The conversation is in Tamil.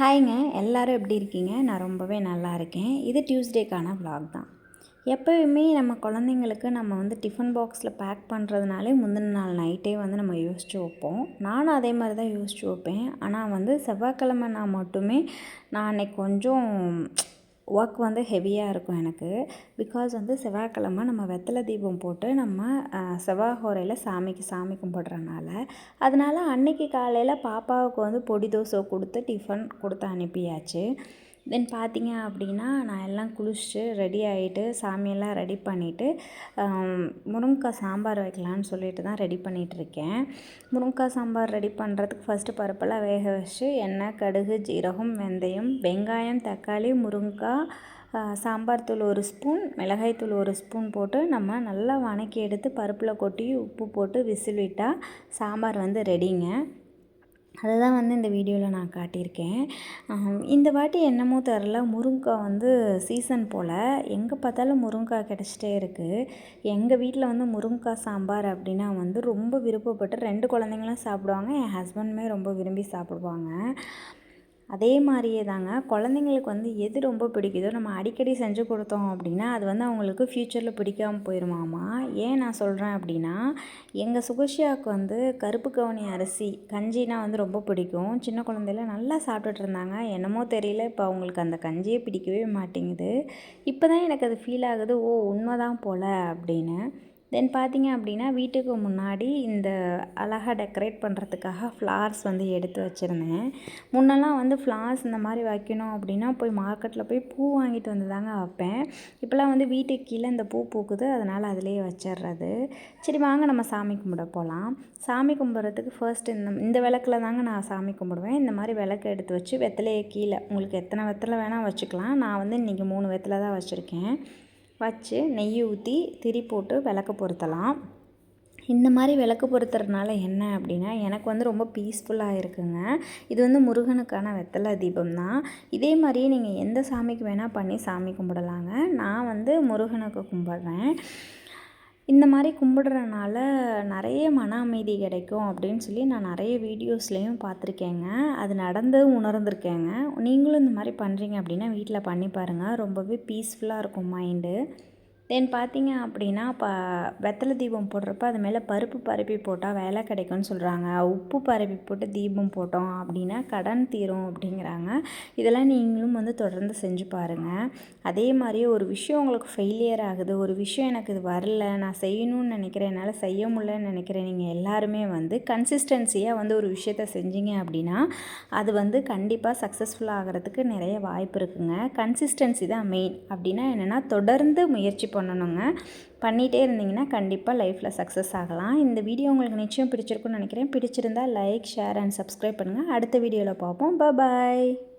ஹாய்ங்க எல்லோரும் எப்படி இருக்கீங்க? நான் ரொம்பவே நல்லா இருக்கேன். இது டியூஸ்டேக்கான விலாக் தான். எப்போயுமே நம்ம குழந்தைங்களுக்கு நம்ம வந்து டிஃபன் பாக்ஸில் பேக் பண்ணுறதுனாலே முந்தின நாள் நைட்டே வந்து நம்ம யோசிச்சு வைப்போம். நானும் அதே மாதிரி தான் யோசிச்சு வைப்பேன். ஆனால் வந்து செவ்வாய்க்கிழமை நான் மட்டுமே நான் அன்னைக்கு கொஞ்சம் ஒர்க் வந்து ஹெவியாக இருக்கும் எனக்கு. பிகாஸ் வந்து செவ்வாய்க்கிழமை நம்ம வெத்தலை தீபம் போட்டு நம்ம செவ்வாய் ஹோரையில் சாமிக்கு சாமி கும்பிட்றனால. அதனால் அன்னைக்கு காலையில் பாப்பாவுக்கு வந்து பொடி தோசை கொடுத்து டிஃபன் கொடுத்து அனுப்பியாச்சு. தென் பார்த்தீங்க அப்படின்னா நான் எல்லாம் குளிச்சுட்டு ரெடி ஆகிட்டு சாமியெல்லாம் ரெடி பண்ணிவிட்டு முருங்கைக்காய் சாம்பார் வைக்கலான்னு சொல்லிட்டு தான் ரெடி பண்ணிகிட்ருக்கேன் முருங்கைக்காய் சாம்பார் ரெடி பண்ணுறதுக்கு ஃபஸ்ட்டு பருப்பெல்லாம் வேக வச்சு எண்ணெய் கடுகு ஜீரகம் வெந்தயம் வெங்காயம் தக்காளி முருங்கைக்காய் சாம்பார் தூள் ஒரு ஸ்பூன் மிளகாய் தூள் ஒரு ஸ்பூன் போட்டு நம்ம நல்லா வணக்கி எடுத்து பருப்பில் கொட்டி உப்பு போட்டு விசில் விட்டால் சாம்பார் வந்து ரெடிங்க அதை தான் வந்து இந்த வீடியோவில் நான் காட்டியிருக்கேன். இந்த வாட்டி என்னமோ தெரில முருங்கைக்காய் வந்து சீசன் போல். எங்கே பார்த்தாலும் முருங்கைக்காய் கிடச்சிட்டே இருக்குது எங்கள் வீட்டில் வந்து முருங்கைக்காய் சாம்பார் அப்படின்னா வந்து ரொம்ப விருப்பப்பட்டு ரெண்டு குழந்தைங்களும் சாப்பிடுவாங்க. என் ஹஸ்பண்டுமே ரொம்ப விரும்பி சாப்பிடுவாங்க. அதே மாதிரியே தாங்க குழந்தைங்களுக்கு வந்து எது ரொம்ப பிடிக்குதோ நம்ம அடிக்கடி செஞ்சு கொடுத்தோம் அப்படின்னா அது வந்து அவங்களுக்கு ஃப்யூச்சரில் பிடிக்காமல் போயிடுமாமா ஏன் நான் சொல்கிறேன் அப்படின்னா எங்கள் சுகஷியாவுக்கு வந்து கருப்பு கவுனி அரிசி கஞ்சினா வந்து ரொம்ப பிடிக்கும். சின்ன குழந்தையில நல்லா சாப்பிட்டுட்டு இருந்தாங்க. என்னமோ தெரியல இப்போ அவங்களுக்கு அந்த கஞ்சியே பிடிக்கவே மாட்டேங்குது. இப்போ தான் எனக்கு அது ஃபீல் ஆகுது ஓ உண்மைதான் போல் அப்படின்னு. தென் பார்த்தீங்க அப்படின்னா வீட்டுக்கு முன்னாடி இந்த அழகாக டெக்கரேட் பண்ணுறதுக்காக ஃப்ளார்ஸ் வந்து எடுத்து வச்சுருந்தேன். முன்னெல்லாம் வந்து ஃப்ளார்ஸ் இந்த மாதிரி வைக்கணும் அப்படின்னா போய் மார்க்கெட்டில் போய் பூ வாங்கிட்டு வந்து தாங்க வைப்பேன். இப்போலாம் வந்து வீட்டுக்கு கீழே இந்த பூ பூக்குது அதனால் அதிலேயே வச்சிடுறது சரி வாங்க நம்ம சாமி கும்பிட போகலாம் சாமி கும்பிட்றதுக்கு ஃபர்ஸ்ட் இந்த இந்த விளக்கில் தாங்க நான் சாமி கும்பிடுவேன். இந்த மாதிரி விளக்கு எடுத்து வச்சு வெத்தலையை கீழே உங்களுக்கு எத்தனை வெத்தலை வேணால் வச்சுக்கலாம். நான் வந்து இன்றைக்கி மூணு வெத்தலை தான் வச்சுருக்கேன். வச்சு நெய் ஊற்றி திரி போட்டு விளக்கு பொருத்தலாம். இந்த மாதிரி விளக்கு பொருத்துறதுனால என்ன அப்படின்னா எனக்கு வந்து ரொம்ப பீஸ்ஃபுல்லாக இருக்குங்க. இது வந்து முருகனுக்கான வெத்தலை தீபம் தான் இதே மாதிரியே நீங்கள் எந்த சாமிக்கு வேணால் பண்ணி சாமி கும்பிடலாங்க. நான் வந்து முருகனுக்கு கும்பிட்றேன். இந்த மாதிரி கும்பிடுறனால நிறைய மன அமைதி கிடைக்கும் அப்படின்னு சொல்லி நான் நிறைய வீடியோஸ்லேயும் பார்த்துருக்கேங்க. அது நடந்ததும் உணர்ந்திருக்கேங்க. நீங்களும் இந்த மாதிரி பண்ணுறீங்க அப்படின்னா வீட்டில் பண்ணி பாருங்கள் ரொம்பவே பீஸ்ஃபுல்லாக இருக்கும் மைண்டு தென் பார்த்தீங்க அப்படின்னா இப்போ வெத்தலை தீபம் போடுறப்ப அது மேலே பருப்பு பரப்பி போட்டால் வேலை கிடைக்கும்னு சொல்கிறாங்க உப்பு பரப்பி போட்டு தீபம் போட்டோம் அப்படின்னா கடன் தீரும் அப்படிங்கிறாங்க. இதெல்லாம் நீங்களும் வந்து தொடர்ந்து செஞ்சு பாருங்கள் அதே மாதிரி ஒரு விஷயம் உங்களுக்கு ஃபெயிலியர் ஆகுது ஒரு விஷயம் எனக்கு இது வரல நான் செய்யணும்னு நினைக்கிறேன் என்னால் செய்ய முடியலன்னு நினைக்கிறேன் நீங்கள் எல்லாருமே வந்து கன்சிஸ்டன்சியாக வந்து ஒரு விஷயத்த செஞ்சீங்க அப்படின்னா அது வந்து கண்டிப்பாக சக்ஸஸ்ஃபுல் ஆகிறதுக்கு நிறைய வாய்ப்பு இருக்குங்க. கன்சிஸ்டன்சி தான் மெயின் அப்படின்னா என்னென்னா தொடர்ந்து முயற்சி பண்ணணுங்க. பண்ணிகிட்டே இருந்தீங்கன்னா கண்டிப்பாக லைஃப்பில் சக்ஸஸ் ஆகலாம். இந்த வீடியோ உங்களுக்கு நிச்சயம் பிடிச்சிருக்குன்னு நினைக்கிறேன். பிடிச்சிருந்தா லைக் ஷேர் அண்ட் சப்ஸ்கிரைப் பண்ணுங்கள் அடுத்த வீடியோவில் பார்ப்போம். பாய்